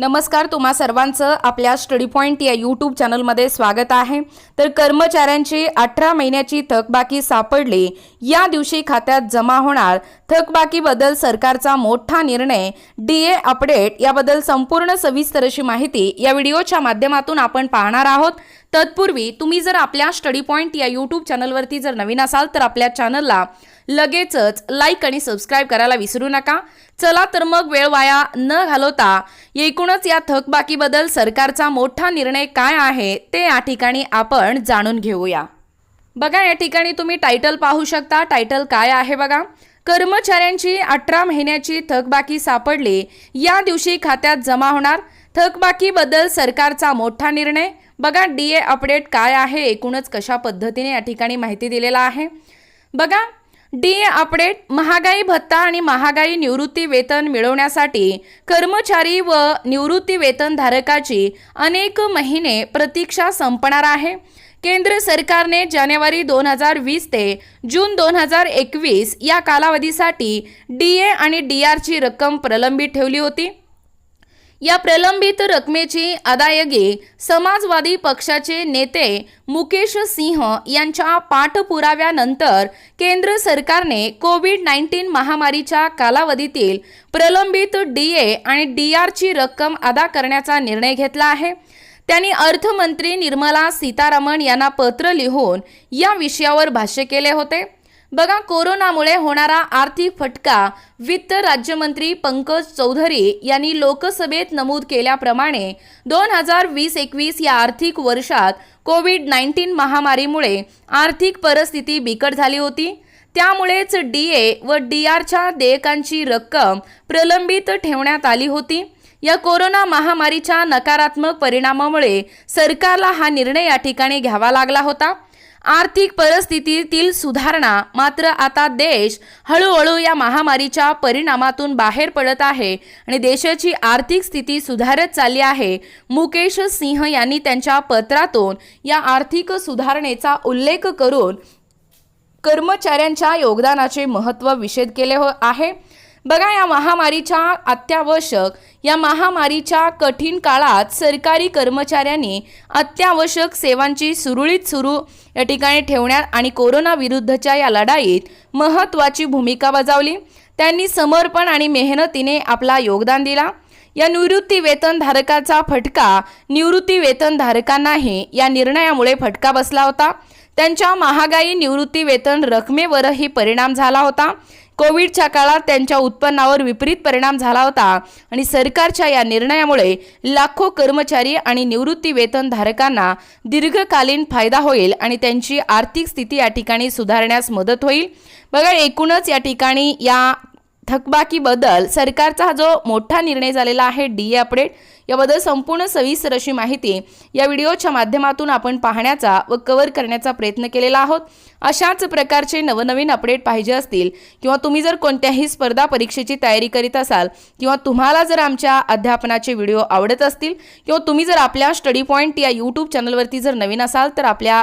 नमस्कार तुम्हा सर्वांचं आपल्या स्टडी पॉईंट या यूट्यूब चॅनलमध्ये स्वागत आहे. तर कर्मचाऱ्यांची अठरा महिन्याची थकबाकी सापडली. या दिवशी खात्यात जमा होणार. थकबाकीबद्दल सरकारचा मोठा निर्णय. डी ए अपडेट याबद्दल संपूर्ण सविस्तर अशी माहिती या व्हिडिओच्या माध्यमातून आपण पाहणार आहोत. तत्पूर्वी तुम्ही जर आपल्या स्टडी पॉईंट या यूट्यूब चॅनलवरती जर नवीन असाल तर आपल्या चॅनलला लगेचच लाईक आणि सबस्क्राईब करायला विसरू नका. चला तर मग वेळ वाया न घालवता एकूणच या थकबाकीबद्दल सरकारचा मोठा निर्णय काय आहे ते या ठिकाणी आपण जाणून घेऊया. बघा या ठिकाणी तुम्ही टायटल पाहू शकता. टायटल काय आहे बघा? कर्मचाऱ्यांची अठरा महिन्याची थकबाकी सापडली. या दिवशी खात्यात जमा होणार. थकबाकीबद्दल सरकारचा मोठा निर्णय. बघा डी ए अपडेट काय आहे? एकूणच कशा पद्धतीने या ठिकाणी माहिती दिलेला आहे. बघा डी ए अपडेट महागाई भत्ता आणि महागाई निवृत्ती वेतन मिळवण्यासाठी कर्मचारी व निवृत्ती वेतनधारकाची अनेक महिने प्रतीक्षा संपणार आहे. केंद्र सरकारने जानेवारी दोन हजार वीस ते जून दोन हजार एकवीस या कालावधीसाठी डी ए आणि डी आरची रक्कम प्रलंबित ठेवली होती. या प्रलंबित रकमेची अदायगी समाजवादी पक्षाचे नेते मुकेश सिंह यांच्या पाठपुराव्यानंतर केंद्र सरकारने कोविड नाईन्टीन महामारीच्या कालावधीतील प्रलंबित डी ए आणि डी आरची रक्कम अदा करण्याचा निर्णय घेतला आहे. त्यांनी अर्थमंत्री निर्मला सीतारामन यांना पत्र लिहून या विषयावर भाष्य केले होते. बघा कोरोनामुळे होणारा आर्थिक फटका वित्त राज्यमंत्री पंकज चौधरी यांनी लोकसभेत नमूद केल्याप्रमाणे दोन हजार वीस एकवीस या आर्थिक वर्षात कोविड नाईन्टीन महामारीमुळे आर्थिक परिस्थिती बिकट झाली होती. त्यामुळेच डी ए व डी आरच्या देयकांची रक्कम प्रलंबित ठेवण्यात आली होती. या कोरोना महामारीच्या नकारात्मक परिणामामुळे सरकारला हा निर्णय या ठिकाणी घ्यावा लागला होता. आर्थिक परिस्थितीतील सुधारणा मात्र आता देश हळूहळू या महामारीच्या परिणामातून बाहेर पडत आहे आणि देशाची आर्थिक स्थिती सुधारत चालली आहे. मुकेश सिंह यांनी त्यांच्या पत्रातून या आर्थिक सुधारणेचा उल्लेख करून कर्मचाऱ्यांच्या योगदानाचे महत्त्व विषेद केले हो आहे. बघा या महामारीच्या अत्यावश्यक या महामारीच्या कठीण काळात सरकारी कर्मचाऱ्यांनी अत्यावश्यक सेवांची सुरळीत सुरू या ठिकाणी ठेवण्यात आणि कोरोनाविरुद्धच्या या लढाईत महत्त्वाची भूमिका बजावली. त्यांनी समर्पण आणि मेहनतीने आपला योगदान दिला. या निवृत्ती वेतनधारकाचा फटका निवृत्ती वेतनधारकांनाही या निर्णयामुळे फटका बसला होता. त्यांच्या महागाई निवृत्ती वेतन रकमेवरही परिणाम झाला होता. कोविडच्या काळात त्यांच्या उत्पन्नावर विपरीत परिणाम झाला होता. आणि सरकारच्या या निर्णयामुळे लाखो कर्मचारी आणि निवृत्ती वेतनधारकांना दीर्घकालीन फायदा होईल आणि त्यांची आर्थिक स्थिती या ठिकाणी सुधारण्यास मदत होईल. बघा एकूणच या ठिकाणी या थकबाकीबद्दल सरकारचा हा जो मोठा निर्णय झालेला आहे डी ए अपडेट याबद्दल संपूर्ण सविस्तर अशी माहिती या व्हिडिओच्या माध्यमातून आपण पाहण्याचा व कव्हर करण्याचा प्रयत्न केलेला आहोत. अशाच प्रकारचे नवनवीन अपडेट पाहिजे असतील किंवा तुम्ही जर कोणत्याही स्पर्धा परीक्षेची तयारी करीत असाल किंवा तुम्हाला जर आमच्या अध्यापनाचे व्हिडिओ आवडत असतील किंवा तुम्ही जर आपल्या स्टडी पॉईंट या यूट्यूब चॅनलवरती जर नवीन असाल तर आपल्या